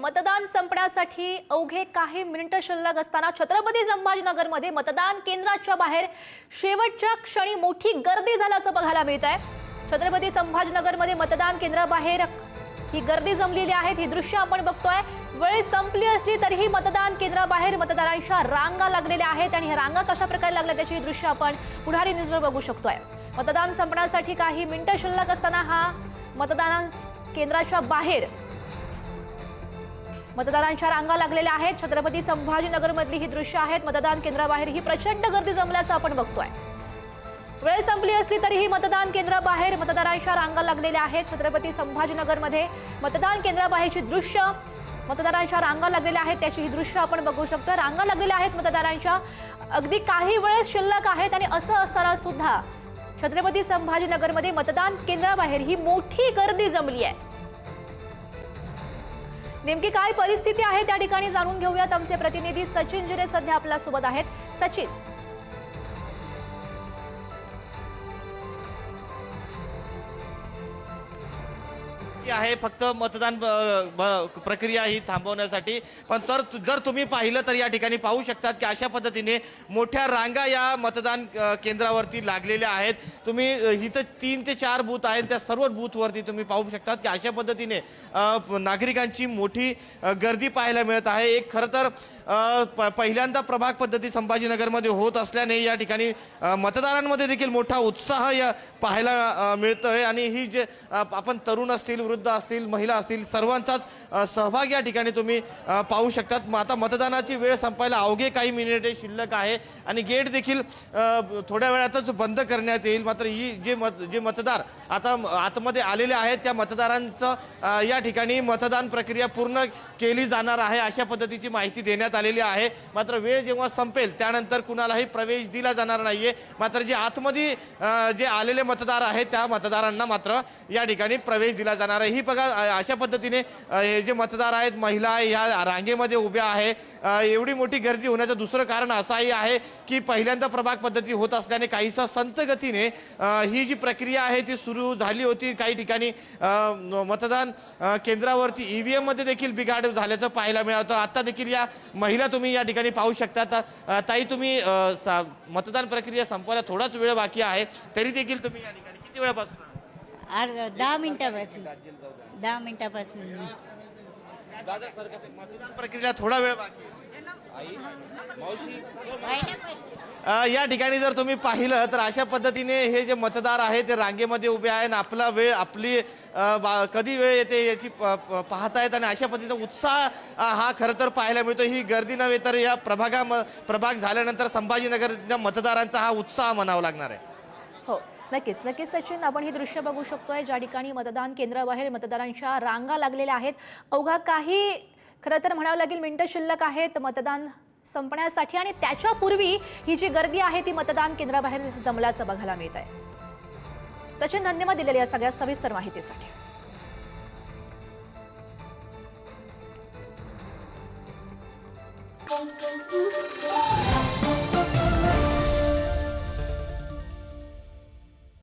मतदान संपण्यासाठी अवघे काही मिनिटं शिल्लक असताना छत्रपती संभाजीनगरमध्ये मतदान केंद्राच्या बाहेर शेवटच्या क्षणी मोठी गर्दी झाल्याचं बघायला मिळत आहे छत्रपती संभाजीनगरमध्ये मतदान केंद्राबाहेर ही गर्दी जमलेली आहे. ही दृश्य आपण बघतोय. वेळ संपली असली तरीही मतदान केंद्राबाहेर मतदारांच्या रांगा लागलेल्या आहेत आणि ह्या रांगा कशा प्रकारे लागल्या त्याची दृश्य आपण पुढारी न्यूजवर बघू शकतोय. मतदान संपण्यासाठी काही मिनिटं शिल्लक असताना हा मतदान केंद्राच्या बाहेर मतदारांच्या रांगा लागलेल्या आहेत. छत्रपती संभाजीनगरमधली ही दृश्य आहेत. मतदान केंद्राबाहेर ही प्रचंड गर्दी जमल्याचं आपण बघतोय. वेळ संपली असली तरीही मतदान केंद्राबाहेर मतदारांच्या रांगा लागलेल्या आहेत. छत्रपती संभाजीनगरमध्ये मतदान केंद्राबाहेरची दृश्य मतदारांच्या रांगा लागलेल्या आहेत. त्याची ही दृश्य आपण बघू शकतो. रांगा लागलेल्या आहेत मतदारांच्या. अगदी काही वेळेस शिल्लक आहेत आणि असं असताना सुद्धा छत्रपती संभाजीनगरमध्ये मतदान केंद्राबाहेर ही मोठी गर्दी जमली आहे. नेमकी काय परिस्थिती आहे त्या ठिकाणी जाणून घेऊयात आमचे प्रतिनिधी सचिन जिरे सध्या आपल्यासोबत आहेत. सचिन आहे फक्त मतदान प्रक्रिया ही थांबवण्यासाठी. पण तर जर तुम्ही पाहिलं तर या ठिकाणी पाहू शकतात की अशा पद्धतीने मोठ्या रांगा या मतदान केंद्रावरती लागलेल्या आहेत. तुम्ही इथं तीन ते चार बूथ आहेत. त्या सर्व बूथवरती तुम्ही पाहू शकतात की अशा पद्धतीने नागरिकांची मोठी गर्दी पाहायला मिळत आहे. एक खरं तर प- पहिल्यांदा प्रभाग पद्धती संभाजीनगरमध्ये होत असल्याने या ठिकाणी मतदारांमध्ये देखील मोठा उत्साह या पाहायला अ, मिळतोय. आणि ही जे आपण तरुण असतील वृद्ध असतील महिला असतील सर्वांचाच सहभाग या ठिकाणी तुम्ही पाहू शकतात. मग आता मतदानाची वेळ संपायला अवघे काही मिनिटे शिल्लक आहे आणि गेट देखील थोड्या वेळातच बंद करण्यात येईल. मात्र ही जे मत जे मतदार आता आतमध्ये आलेले आहेत त्या मतदारांचं या ठिकाणी मतदान प्रक्रिया पूर्ण केली जाणार आहे अशा पद्धतीची माहिती देण्यात आलेली आहे. मात्र वेळ जेव्हा संपेल त्यानंतर कुणालाही प्रवेश दिला जाणार नाहीये. मात्र जे आतमध्ये जे आलेले मतदार आहेत त्या मतदारांना मात्र या ठिकाणी प्रवेश दिला जाणार आहे. ही बघा अशा पद्धतीने हे जे मतदार आहेत महिला आहे ह्या रांगेमध्ये उभ्या आहे एवढी मोठी गर्दी होण्याचं दुसरं कारण असंही आहे की पहिल्यांदा प्रभाग पद्धती होत असल्याने काहीसा संत गतीने ही जी प्रक्रिया आहे ती सुरू झाली होती. काही ठिकाणी मतदान केंद्रावरती ई व्ही एममध्ये देखील बिघाड झाल्याचं पाहायला मिळतं आत्ता देखील या महिला तुम्ही या ठिकाणी पाहू शकता. ताई तुम्ही सा- मतदान प्रक्रिया संपवायला थोडाच वेळ बाकी आहे. तरी देखील तुम्ही या ठिकाणी किती वेळापासून अर्धा दहा मिनिटापासून. दहा मिनिटापासून. मतदान थोडा वेळ बाकी आहे. अ, या ठिकाणी जर तुम्ही पाहिलं तर अशा पद्धतीने हे जे मतदार आहेत ते रांगेमध्ये उभे आहेत आणि आपला वेळ आपली अ, बा- कधी वेळ येते याची प- प- पाहतायत आणि अशा पद्धतीने उत्साह अ, हा खरं तर पाहायला मिळतो. ही गर्दी नव्हे तर या प्रभागा प्रभाग झाल्यानंतर संभाजीनगर मतदारांचा हा उत्साह म्हणावा लागणार आहे. हो. नक्कीच नक्कीच सचिन आपण ही दृश्य बघू शकतोय. ज्या ठिकाणी मतदान केंद्राबाहेर मतदारांच्या रांगा लागलेल्या आहेत. अवघा काही खरं तर म्हणावं लागेल मिनटं शिल्लक आहेत मतदान संपण्यासाठी आणि त्याच्यापूर्वी ही जी गर्दी आहे ती मतदान केंद्राबाहेर जमल्याचं बघायला मिळत आहे सचिन धन्यवाद दिलेल्या या सगळ्या सविस्तर माहितीसाठी.